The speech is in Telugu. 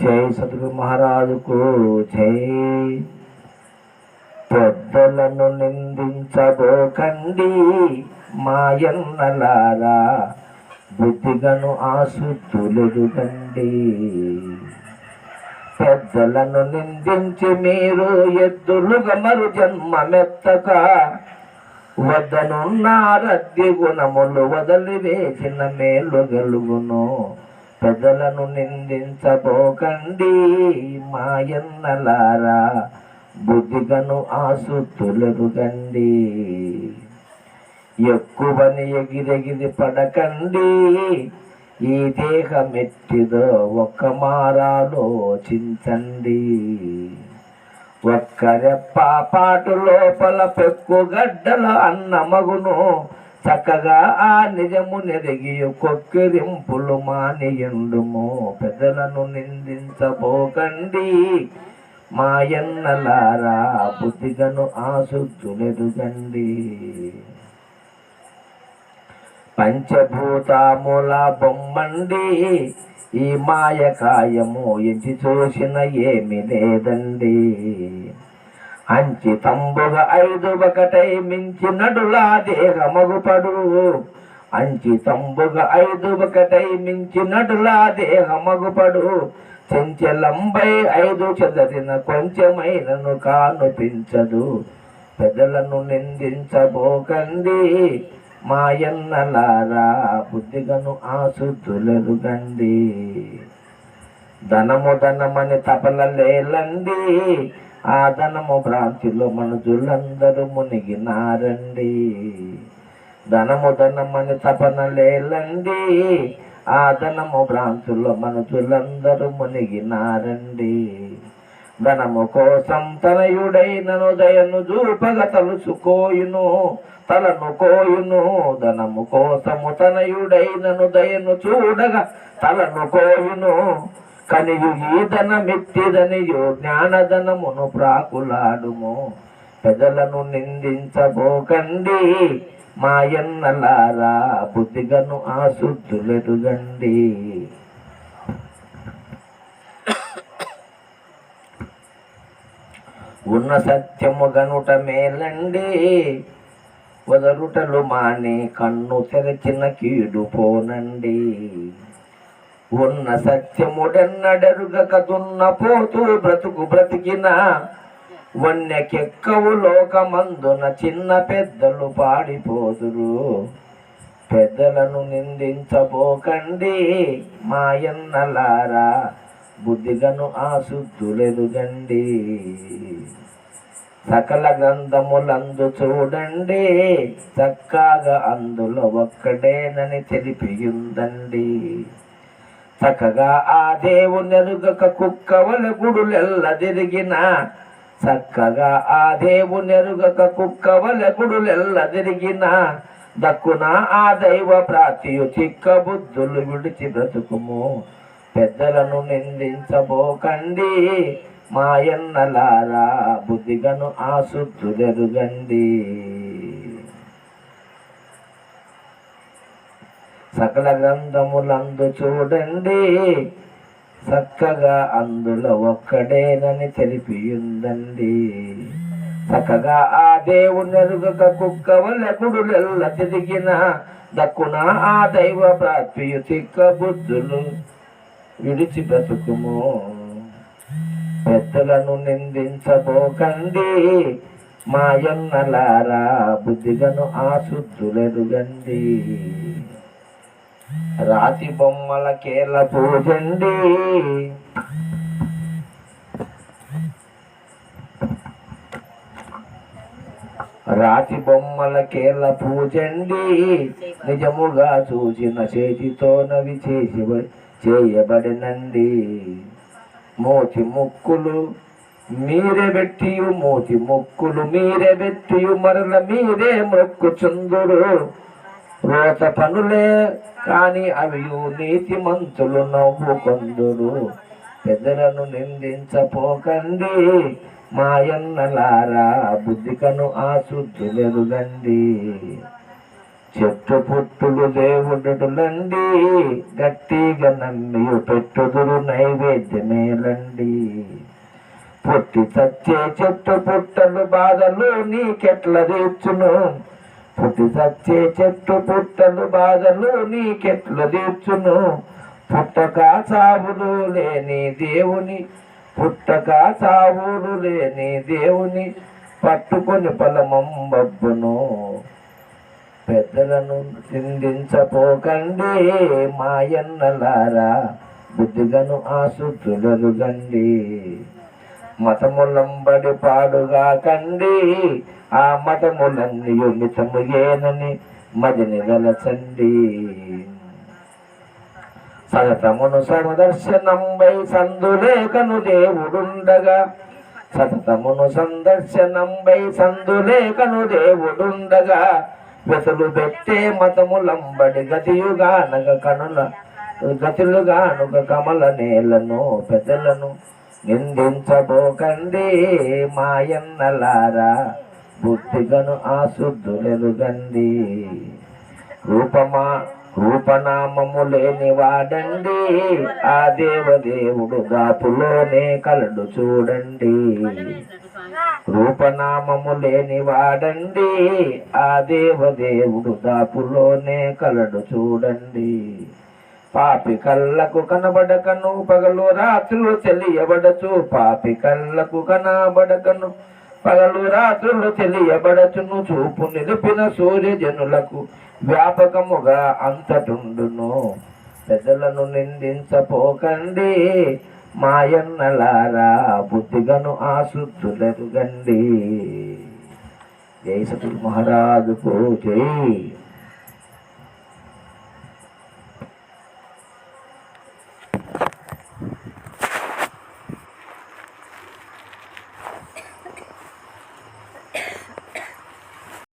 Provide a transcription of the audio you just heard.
జై సద్గురు మహారాజుకు జై. పెద్దలను నిందించబోకండి మాయన్నలారా బుద్ధిగను ఆసుతులెరుగండి పెద్దలను నిందించి మీరు ఎద్దులుగా మరు జన్మమెత్తక వద్దనున్నారద్ది గుణములు వదిలివేసిన మేలు గలుగును. ప్రజలను నిందించబోకండి మాయన్నలారా బుద్ధిగను ఆసుతులరుగండి ఎక్కువని ఎగిరెగిరి పడకండి ఈ దేహమెట్టిదో ఒక్క మారాలోచించండి ఒక్కరెప్ప పాటు లోపల పెక్కు గడ్డల అన్నమగును చక్కగా ఆ నిజము నెరిగి కొక్కిరింపులు మానియుండుము. పెద్దలను నిందించబోకండి. మాయన్నలారా బుద్ధిగను ఆశుద్ధులెదుగండి పంచభూతముల బొమ్మండి ఈ మాయకాయము ఎంచి చూసిన ఏమి లేదండి. అంచి తంబుగ ఐదు ఒకటై మించి నడులా దేహమగుపడు అంచి తంబుగ ఐదు ఒకటై మించి నడులా దేహమగుపడు చెంచలంబై ఐదు చెదరిన కొంచెమైనను కానుపించదు. పెదలను నిందించబోకండి మాయన్నలారా బుద్ధిగను ఆశుద్ధులరుగండి. ధనము ధనమని తపలలేలండి ధనము భ్రాంతిలో మనుజులందరూ మునిగినారండి. ధనము ధనమని తపనలేలండి ఆ ధనము భ్రాంతుల్లో మనుషులందరూ మునిగినారండి. ధనము కోసం తనయుడైనను దయను చూపగ తలుసుకోయును తలను కోయును. ధనము కోసము తనయుడైనను దయను చూడగా తలను కోయును. కనియు ఈ ధనమెత్తిదనియు జ్ఞానధనమును ప్రాకులాడుము. పెదలను నిందించబోకండి మాయన్నలారా బుద్ధిగను ఆశుద్ధులెరుగండి. ఉన్న సత్యము గనుట మేలండి వదలుటలు మాని కన్ను తెరచిన కీడు పోనండి. ఉన్న సత్యముడెన్నడరుగక దున్న పోతూ బ్రతుకు బ్రతికిన వన్యకెక్కవు లోకమందున చిన్న పెద్దలు పాడిపోదురు. పెద్దలను నిందించబోకండి మాయన్నలారా బుద్ధిగను ఆశుద్ధులెదుగండి. సకల గ్రంథములందు చూడండి చక్కగా అందులో ఒక్కడేనని తెలిపియుందండి. చక్కగా ఆ దేవునెరుగక కుక్కవల గుడులెల్ల తిరిగిన. చక్కగా ఆ దేవునెరుగక కుక్కవల గుడులెల్ల తిరిగిన. దక్కున ఆ దైవ ప్రాతియు చిక్క బుద్ధులు విడిచి బ్రతుకుము. పెద్దలను నిందించబోకండి. మాయన్నలారా బుద్ధిగను ఆశుద్ధులెరుగండి సకల గ్రంథములందు చూడండి. చక్కగా అందులో ఒక్కడేనని తెలిపియుందండి. చక్కగా ఆ దేవునెరుగక కుక్క వల్ల తిరిగిన దక్కున ఆ దైవ ప్రాప్తియు తిక్క బుద్ధులు విడిచి బ్రతుకుము. పెద్దలను నిందించబోకండి. మాయన్నలారా బుద్ధిగను ఆశుద్ధులెరుగండి రాతి బొమ్మల కేరళ పూజండి. రాతి బొమ్మల కేరళ పూజండి. నిజముగా చూసిన చేతితోనవి చేసి చేయబడినండి. మోతి ముక్కులు మీరే పెట్టియు మోతి ముక్కులు మీరే పెట్టియు మరల మీరే మొక్కు మొక్కుచుందురు. రోత పనులే కాని అవి నీతి మంతులు నవ్వుకొందురు. పెద్దలను నిందించపోకండి మాయన్నలారా బుద్ధికను ఆశుద్ధులెరుగండి. చెట్టు పుట్టులు దేవుడులండి గట్టిగా నమ్మి పెట్టుదురు నైవేద్యమేలండి పుట్టి చచ్చే చెట్టు పుట్టలు బాధలు నీకెట్ల తీర్చును? పుట్టి చచ్చే చెట్టు పుట్టలు బాధలు నీకెట్ల తీర్చును. పుట్టక చావులు లేని దేవుని పుట్టక చావులు లేని దేవుని పట్టుకొని పొలమంబబ్బును పెద్దలను చిందించపోకండి మాయన్నలారా బుద్ధిగను ఆసుతులరుగండి మతములంబడి పాడుగా కండి. ఆ మతములన్నీ మితముయేనని మదిని గలచండి సతతమును సమదర్శనంబై సందులేఖను దేవుడుండగా. సతతమును సందర్శనంబై సందులేఖను దేవుడుండగా. వెతులు పెట్టే మతములంబడి గతియుగానగ కనుల గతులుగానుగ కమల నేలను పెద్దలను నిందించబోకండి మాయన్నలారా. బుద్ధిగను ఆశుద్ధులెరుగండి. రూపమా రూపనామము లేని వాడండి. ఆ దేవదేవుడు దాపులోనే కలడు చూడండి. రూపనామము లేని వాడండి. ఆ దేవదేవుడు దాపులోనే కలడు చూడండి. పాపి కళ్ళకు కనబడకను పగలు రాత్రులు తెలియబడచు. పాపి కళ్ళకు కనబడకను పగలు రాత్రులు తెలియబడచును. చూపు నిలిపిన సూర్యజనులకు వ్యాపకముగా అంతటుండును. పెద్దలను నిందించపోకండి మాయన్నలారా బుద్ధిగను ఆశుద్ధులెరుగండి జై సతు మహారాజుకు జై.